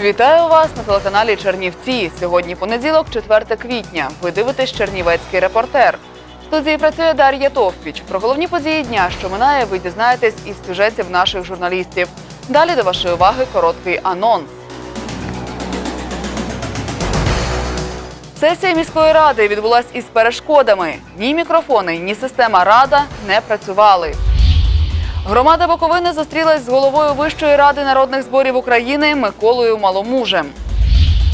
Вітаю вас на телеканалі Чернівці. Сьогодні понеділок, 4 квітня. Ви дивитесь Чернівецький репортер. В студії працює Дар'я Товпіч. Про головні події дня, що минає, ви дізнаєтесь із сюжетів наших журналістів. Далі до вашої уваги короткий анонс. Сесія міської ради відбулась із перешкодами. Ні мікрофони, ні система рада не працювали. Громада Буковини зустрілась з головою Вищої ради народних зборів України Миколою Маломужем.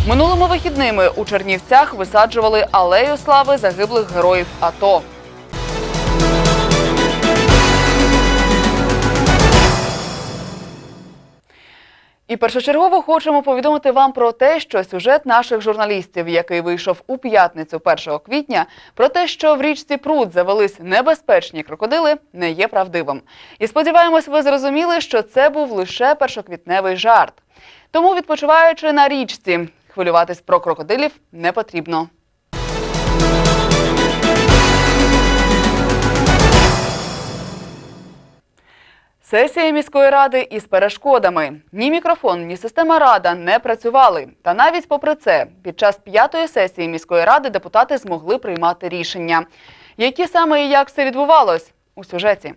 Минулими вихідними у Чернівцях висаджували алею слави загиблих героїв АТО. І першочергово хочемо повідомити вам про те, що сюжет наших журналістів, який вийшов у п'ятницю 1 квітня, про те, що в річці Пруд завелись небезпечні крокодили, не є правдивим. І сподіваємось, ви зрозуміли, що це був лише першоквітневий жарт. Тому, відпочиваючи на річці, хвилюватись про крокодилів не потрібно. Сесія міської ради із перешкодами. Ні мікрофон, ні система рада не працювали. Та навіть попри це, під час п'ятої сесії міської ради депутати змогли приймати рішення. Які саме і як все відбувалось у сюжеті?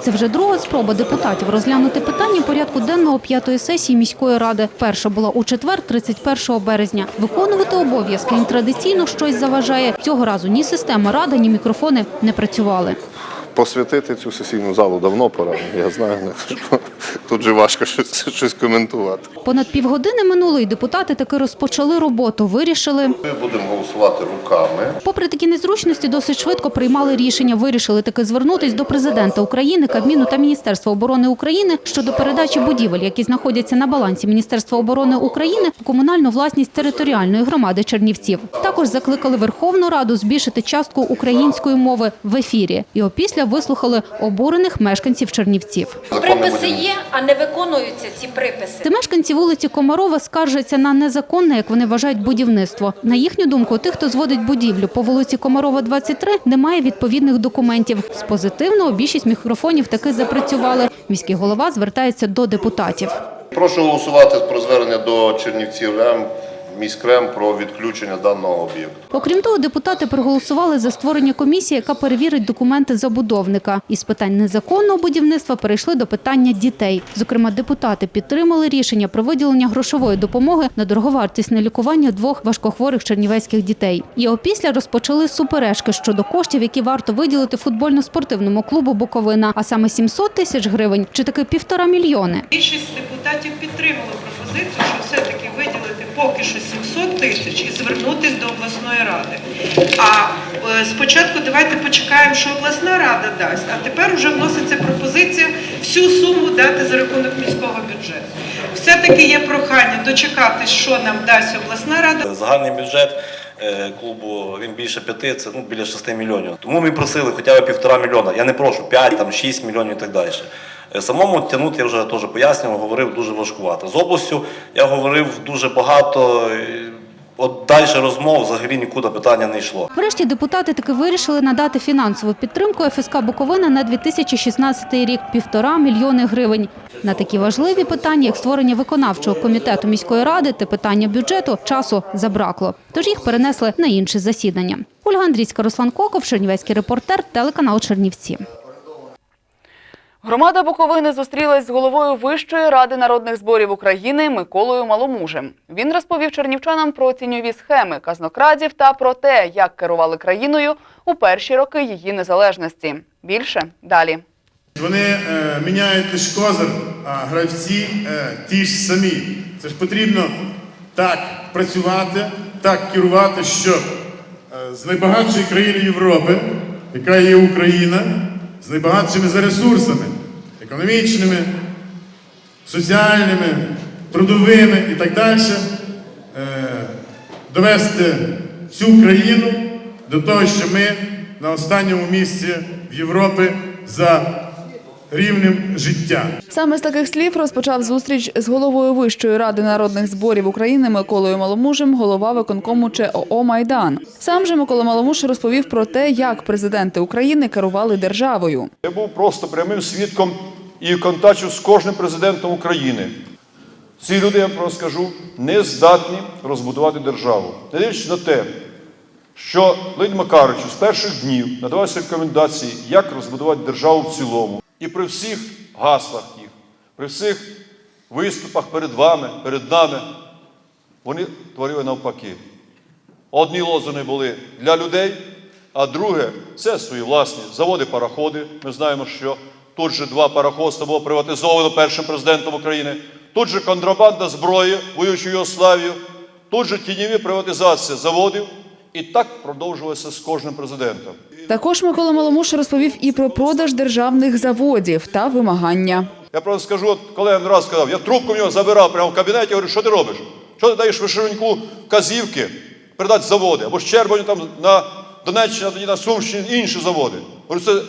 Це вже друга спроба депутатів розглянути питання порядку денного п'ятої сесії міської ради. Перша була у четвер, 31 березня. Виконувати обов'язки їм традиційно щось заважає. Цього разу ні система рада, ні мікрофони не працювали. Посвятити цю сесійну залу давно пора. Я знаю, не- тут же важко щось, щось коментувати. Понад півгодини минуло, і депутати таки розпочали роботу. Вирішили. Ми будемо голосувати руками. Попри такі незручності, досить швидко приймали рішення. Вирішили таки звернутись до президента України, Кабміну та Міністерства оборони України щодо передачі будівель, які знаходяться на балансі Міністерства оборони України, у комунальну власність територіальної громади Чернівців. Також закликали Верховну Раду збільшити частку української мови в ефірі. І опісля вислухали обурених мешканців Чернівців. Приписи є, а не виконуються ці приписи. Це мешканці вулиці Комарова скаржаться на незаконне, як вони вважають, будівництво. На їхню думку, тих, хто зводить будівлю по вулиці Комарова, 23, немає відповідних документів. З позитивного більшість мікрофонів таки запрацювали. Міський голова звертається до депутатів. Прошу голосувати про звернення до Чернівців РЕМ, міськрем про відключення даного об'єкту. Окрім того, депутати проголосували за створення комісії, яка перевірить документи забудовника. Із питань незаконного будівництва перейшли до питання дітей. Зокрема, депутати підтримали рішення про виділення грошової допомоги на дороговартісне лікування двох важкохворих чернівецьких дітей. І опісля розпочали суперечки щодо коштів, які варто виділити футбольно-спортивному клубу Буковина, а саме 700 тисяч гривень чи таки півтора мільйони. Більшість депутатів підтримали пропозицію, що все-таки виділити поки що 700 тисяч і звернутися до обласної ради. А е, спочатку давайте почекаємо, що обласна рада дасть, а тепер вже вноситься пропозиція всю суму дати за рахунок міського бюджету. Все-таки є прохання дочекатись, що нам дасть обласна рада. Загальний бюджет е, клубу він більше п'яти, це ну, біля 6 мільйонів. Тому ми просили хоча б півтора мільйона. Я не прошу 5, там 6 мільйонів і так далі. Е, Самому тягнути я вже теж пояснював, говорив дуже важкувато. З областю я говорив дуже багато. От далі розмов взагалі нікуди питання не йшло. Врешті депутати таки вирішили надати фінансову підтримку ФСК Буковина на 2016 рік – півтора мільйони гривень. На такі важливі питання, як створення виконавчого комітету міської ради та питання бюджету, часу забракло. Тож їх перенесли на інше засідання. Ольга Андрійська, Руслан Коков, Чернівецький репортер, телеканал Чернівці. Громада Буковини зустрілась з головою Вищої ради народних зборів України Миколою Маломужем. Він розповів чернівчанам про тіньові схеми казнокрадів та про те, як керували країною у перші роки її незалежності. Більше далі. Вони е, міняють лише козир, а гравці е, ті ж самі. Це ж потрібно так працювати, так керувати, щоб е, з найбагатшої країни Європи, яка є Україна, з найбагатшими за ресурсами, економічними, соціальними, трудовими і так далі, е, довести всю країну до того, що ми на останньому місці в Європі за рівнем життя. Саме з таких слів розпочав зустріч з головою Вищої ради народних зборів України Миколою Маломужем, голова виконкому ЧОО Майдан. Сам же Микола Маломуж розповів про те, як президенти України керували державою. Я був просто прямим свідком і контактів з кожним президентом України. Ці люди, я вам просто скажу, не здатні розбудувати державу. Не дивлячись на те, що Леонід Макарович з перших днів надавався рекомендації, як розбудувати державу в цілому. І при всіх гаслах їх, при всіх виступах перед вами, перед нами, вони творили навпаки. Одні лозуни були для людей, а друге це свої власні заводи, пароходи. Ми знаємо, що тут же два пароходства було приватизовано першим президентом України, тут же контрабанда зброї, воюючи Югославію, тут же тіньові приватизація заводів. І так продовжувалося з кожним президентом. Також Микола Маломуш розповів і про продаж державних заводів та вимагання. Я просто скажу, от колега не раз сказав, я трубку в нього забирав прямо в кабінеті, говорю, що ти робиш? Що ти даєш вишиваньку казівки передати заводи? Або Щербаню там на Донеччині, тоді на Сумщині інші заводи. Говорю, це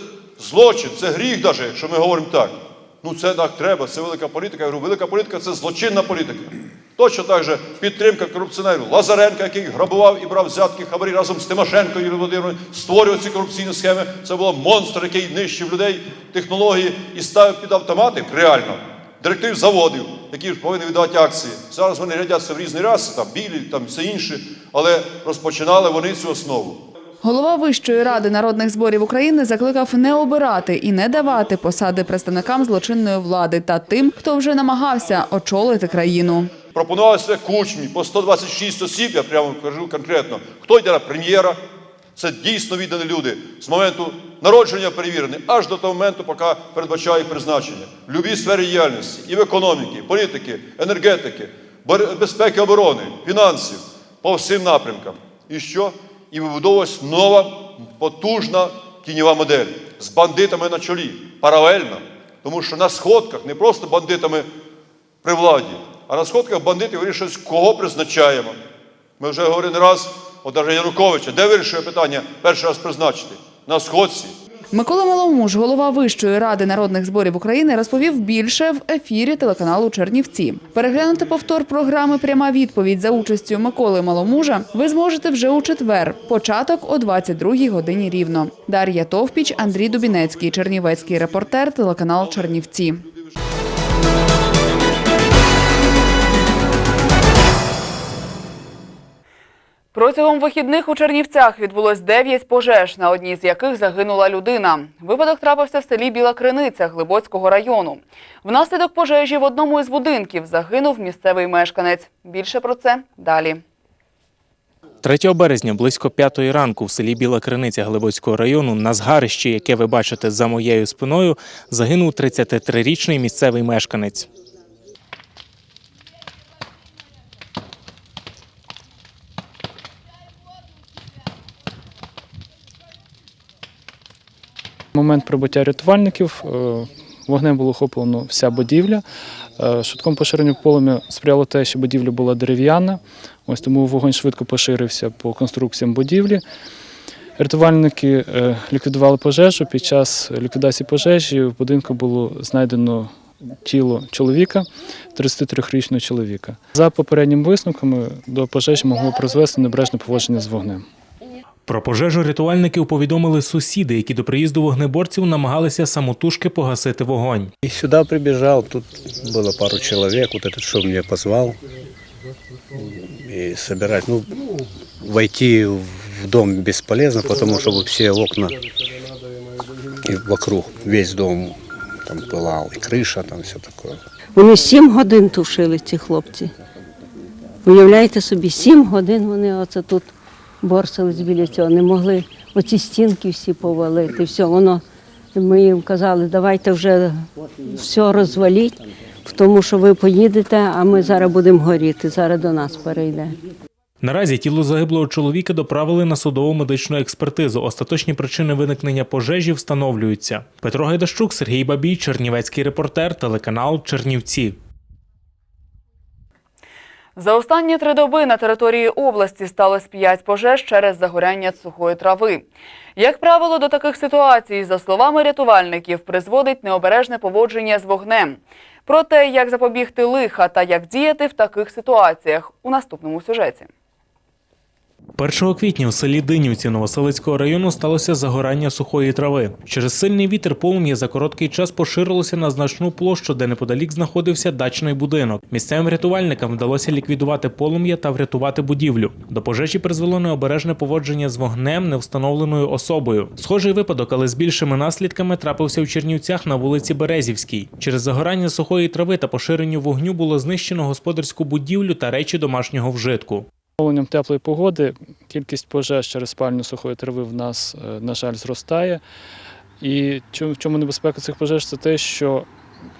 злочин, це гріх навіть, якщо ми говоримо так. Ну це так треба, це велика політика. Я говорю, велика політика це злочинна політика. Точно так же підтримка корупціонерів Лазаренка, який грабував і брав взятки хабарі разом з Тимошенко Юрієм Володимировичем, створював ці корупційні схеми. Це був монстр, який нищив людей, технології і ставив під автомати реально директорів заводів, які ж повинні віддавати акції. Зараз вони глядяться в різні раси, там білі, там все інше, але розпочинали вони цю основу. Голова Вищої ради народних зборів України закликав не обирати і не давати посади представникам злочинної влади та тим, хто вже намагався очолити країну. Пропонувалося кучмі по 126 осіб, я прямо кажу конкретно, хто йде на прем'єра. Це дійсно віддані люди з моменту народження перевірені, аж до того моменту, поки передбачає призначення. В любій сфері діяльності, і в економіки, політики, енергетики, безпеки оборони, фінансів, по всім напрямкам. І що? І вибудовувалась нова потужна тіньова модель з бандитами на чолі, паралельно. Тому що на сходках не просто бандитами при владі, а на сходках бандити вирішують, кого призначаємо. Ми вже говорили не раз, от Януковича, де вирішує питання перший раз призначити? На сходці. Микола Маломуж, голова Вищої ради народних зборів України, розповів більше в ефірі телеканалу Чернівці. Переглянути повтор програми Пряма відповідь за участю Миколи Маломужа ви зможете вже у четвер, початок о 22-й годині рівно. Дар'я Товпіч, Андрій Дубінецький, Чернівецький репортер, телеканал Чернівці. Протягом вихідних у Чернівцях відбулось 9 пожеж, на одній з яких загинула людина. Випадок трапився в селі Біла Криниця Глибоцького району. Внаслідок пожежі в одному із будинків загинув місцевий мешканець. Більше про це далі. 3 березня близько п'ятої ранку в селі Біла Криниця Глибоцького району на згарищі, яке ви бачите за моєю спиною, загинув 33-річний місцевий мешканець. Момент прибуття рятувальників е, вогнем було охоплено вся будівля. Е, Швидкому поширенню полум'я сприяло те, що будівля була дерев'яна, ось тому вогонь швидко поширився по конструкціям будівлі. Рятувальники е, ліквідували пожежу. Під час ліквідації пожежі в будинку було знайдено тіло чоловіка, 33-річного чоловіка. За попередніми висновками до пожежі могло призвести небрежне поводження з вогнем. Про пожежу рятувальників повідомили сусіди, які до приїзду вогнеборців намагалися самотужки погасити вогонь. И сюда прибежал, тут было пару человек, вот этот что меня позвал. И собирать, ну, войти в дом бесполезно, потому что все окна и вокруг, весь дом там пылал, и крыша там все такое. Вони сім годин тушили, ці хлопці. Уявляєте собі, сім годин вони оце тут борсались біля цього, не могли оці стінки всі повалити. Все, воно, ми їм казали, давайте вже все розваліть, тому що ви поїдете, а ми зараз будемо горіти, зараз до нас перейде. Наразі тіло загиблого чоловіка доправили на судово медичну експертизу. Остаточні причини виникнення пожежі встановлюються. Петро Гайдащук, Сергій Бабій, Чернівецький репортер, телеканал Чернівці. За останні три доби на території області сталося п'ять пожеж через загоряння сухої трави. Як правило, до таких ситуацій, за словами рятувальників, призводить необережне поводження з вогнем. Про те, як запобігти лиха та як діяти в таких ситуаціях у наступному сюжеті. 1 квітня у селі Динівці Новоселицького району сталося загорання сухої трави. Через сильний вітер полум'я за короткий час поширилося на значну площу, де неподалік знаходився дачний будинок. Місцевим рятувальникам вдалося ліквідувати полум'я та врятувати будівлю. До пожежі призвело необережне поводження з вогнем невстановленою особою. Схожий випадок, але з більшими наслідками, трапився в Чернівцях на вулиці Березівській. Через загорання сухої трави та поширенню вогню було знищено господарську будівлю та речі домашнього вжитку. Оленням теплої погоди кількість пожеж через спальню сухої трави в нас, е, на жаль, зростає. І в чому небезпека цих пожеж це те, що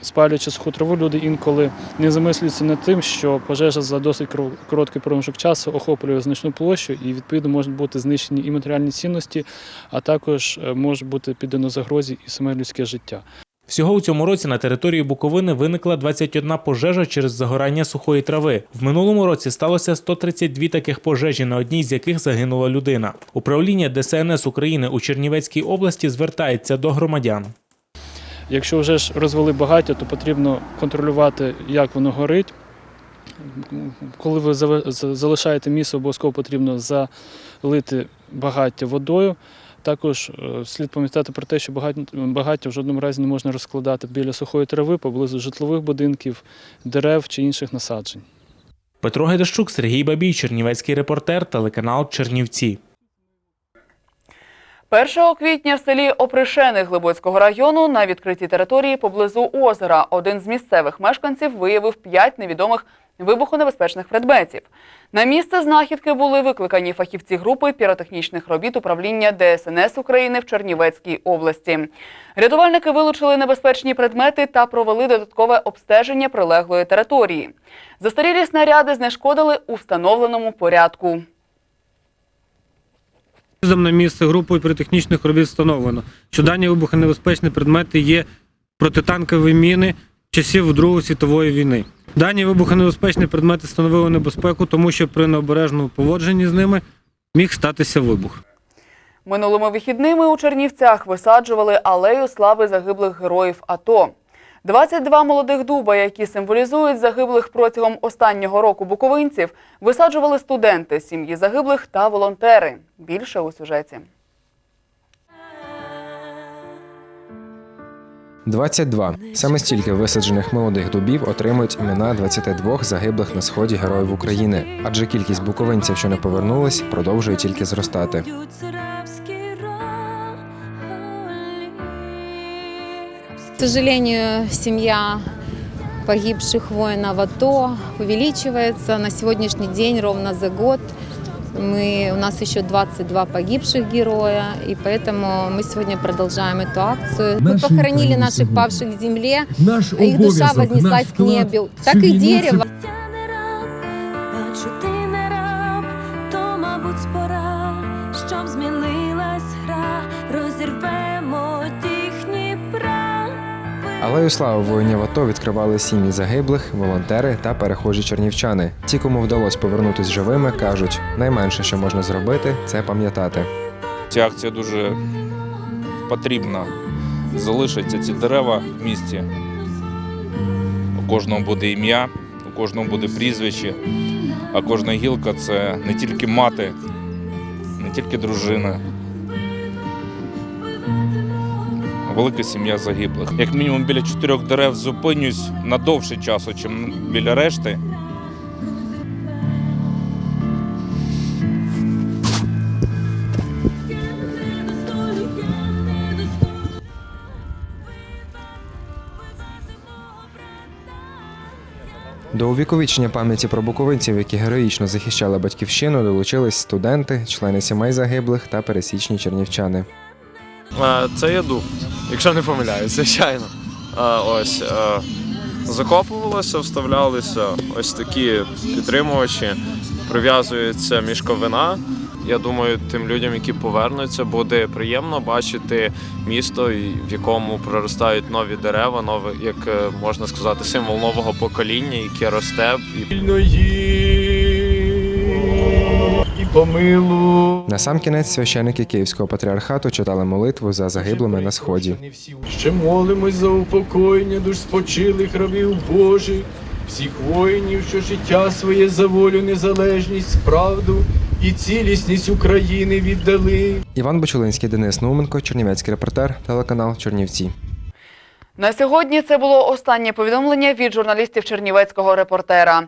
спалюючи суху траву, люди інколи не замислюються над тим, що пожежа за досить короткий проміжок часу охоплює значну площу, і відповідно можуть бути знищені і матеріальні цінності, а також е, може бути піддано загрозі і саме людське життя. Всього у цьому році на території Буковини виникла 21 пожежа через загорання сухої трави. В минулому році сталося 132 таких пожежі, на одній з яких загинула людина. Управління ДСНС України у Чернівецькій області звертається до громадян. Якщо вже ж розвели багаття, то потрібно контролювати, як воно горить. Коли ви залишаєте місце, обов'язково потрібно залити багаття водою. Також е, слід пам'ятати про те, що багаття, в жодному разі не можна розкладати біля сухої трави, поблизу житлових будинків, дерев чи інших насаджень. Петро Гедещук, Сергій Бабій, Чернівецький репортер, телеканал Чернівці. 1 квітня в селі Опришени Глибоцького району на відкритій території поблизу озера один з місцевих мешканців виявив п'ять невідомих вибухонебезпечних предметів. На місце знахідки були викликані фахівці групи піротехнічних робіт управління ДСНС України в Чернівецькій області. Рятувальники вилучили небезпечні предмети та провели додаткове обстеження прилеглої території. Застарілі снаряди знешкодили у встановленому порядку. На місце групою піротехнічних робіт встановлено, що дані вибухонебезпечні предмети є протитанкові міни часів Другої світової війни. Дані вибухонебезпечні предмети становили небезпеку, тому що при необережному поводженні з ними міг статися вибух. Минулими вихідними у Чернівцях висаджували алею слави загиблих героїв АТО. 22 молодих дуба, які символізують загиблих протягом останнього року буковинців, висаджували студенти, сім'ї загиблих та волонтери. Більше у сюжеті. 22. Саме стільки висаджених молодих дубів отримують імена 22 загиблих на сході героїв України. Адже кількість буковинців, що не повернулись, продовжує тільки зростати. К сожалению, семья погибших воинов АТО увеличивается. На сегодняшний день, ровно за год, мы, у нас еще 22 погибших героя, и поэтому мы сегодня продолжаем эту акцию. Мы Наши похоронили украинцы наших будут. павших в земле, Наш а их душа обов'язок, вознеслась наш к небу. вклад Так цю и війну дерево. Бачу, ти не раб, то, мабуть, пора, щоб змінилась гра, розірвемо їхні права. Алею слави воїнів АТО відкривали сім'ї загиблих, волонтери та перехожі чернівчани. Ті, кому вдалося повернутись живими, кажуть, найменше, що можна зробити, це пам'ятати. Ця акція дуже потрібна. Залишаться ці дерева в місті. У кожного буде ім'я, у кожного буде прізвище, а кожна гілка це не тільки мати, не тільки дружина. Велика сім'я загиблих. Як мінімум біля чотирьох дерев зупинюсь на довший час, ніж біля решти. До увіковічення пам'яті про буковинців, які героїчно захищали батьківщину, долучились студенти, члени сімей загиблих та пересічні чернівчани. Це є дуб, якщо не помиляюсь, звичайно. Ось е, закопувалося, вставлялися ось такі підтримувачі, прив'язується мішковина. Я думаю, тим людям, які повернуться, буде приємно бачити місто, в якому проростають нові дерева, нове, як е, можна сказати, символ нового покоління, яке росте. Помилуй. Насамкінець священики Київського патріархату читали молитву за загиблими на сході. Ще молимось за упокоєння душ спочилих рабів Божих, всіх воїнів, що життя своє за волю, незалежність, правду і цілісність України віддали. Іван Бочулинський, Денис Науменко, Чернівецький репортер, телеканал Чернівці. На сьогодні це було останнє повідомлення від журналістів Чернівецького репортера.